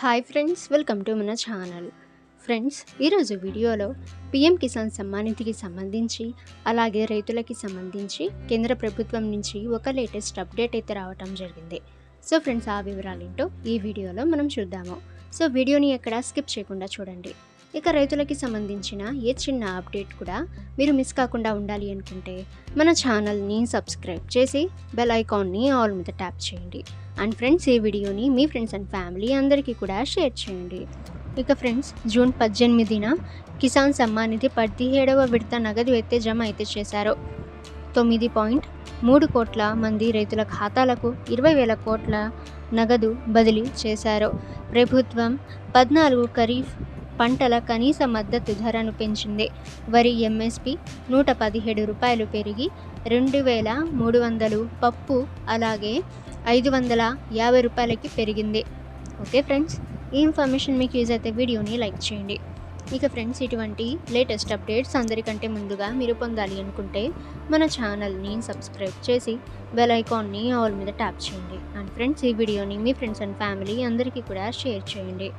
Hi friends welcome to మన channel friends ఈరోజు వీడియోలో పిఎం కిసాన్ సమ్మానిధికి సంబంధించి అలాగే రైతులకి సంబంధించి కేంద్ర ప్రభుత్వం నుంచి ఒక లేటెస్ట్ అప్డేట్ అయితే రావటం జరిగింది. సో ఫ్రెండ్స్ ఆ వివరాలు ఏంటో ఈ వీడియోలో మనం చూద్దాము. సో వీడియోని ఎక్కడ స్కిప్ చేయకుండా చూడండి. ఇక రైతులకి సంబంధించిన ఏ చిన్న అప్డేట్ కూడా మీరు మిస్ కాకుండా ఉండాలి అనుకుంటే మన ఛానల్ని సబ్స్క్రైబ్ చేసి బెల్ ఐకాన్ని ఆల్ మీద ట్యాప్ చేయండి. అండ్ ఫ్రెండ్స్ ఈ వీడియోని మీ ఫ్రెండ్స్ అండ్ ఫ్యామిలీ అందరికీ కూడా షేర్ చేయండి. ఇక ఫ్రెండ్స్ జూన్ పద్దెనిమిదిన కిసాన్ సమ్మాన్ నిధి పదిహేడవ విడత నగదు అయితే జమ అయితే చేశారు. తొమ్మిది పాయింట్ మూడు కోట్ల మంది రైతుల ఖాతాలకు ఇరవై వేల కోట్ల నగదు బదిలీ చేశారు. ప్రభుత్వం పద్నాలుగు ఖరీఫ్ పంటల కనీస మద్దతు ధరను పెంచింది. వరి ఎంఎస్పి నూట పదిహేడు రూపాయలు పెరిగి రెండు వేల మూడు వందలు పప్పు అలాగే ఐదు వందల యాభై రూపాయలకి పెరిగింది. ఓకే ఫ్రెండ్స్ ఈ ఇన్ఫర్మేషన్ మీకు యూజ్ అయితే వీడియోని లైక్ చేయండి. ఇక ఫ్రెండ్స్ ఇటువంటి లేటెస్ట్ అప్డేట్స్ అందరికంటే ముందుగా మీరు పొందాలి అనుకుంటే మన ఛానల్ని సబ్స్క్రైబ్ చేసి బెల్ ఐకాన్ని ఆల్ మీద ట్యాప్ చేయండి. అండ్ ఫ్రెండ్స్ ఈ వీడియోని మీ ఫ్రెండ్స్ అండ్ ఫ్యామిలీ అందరికీ కూడా షేర్ చేయండి.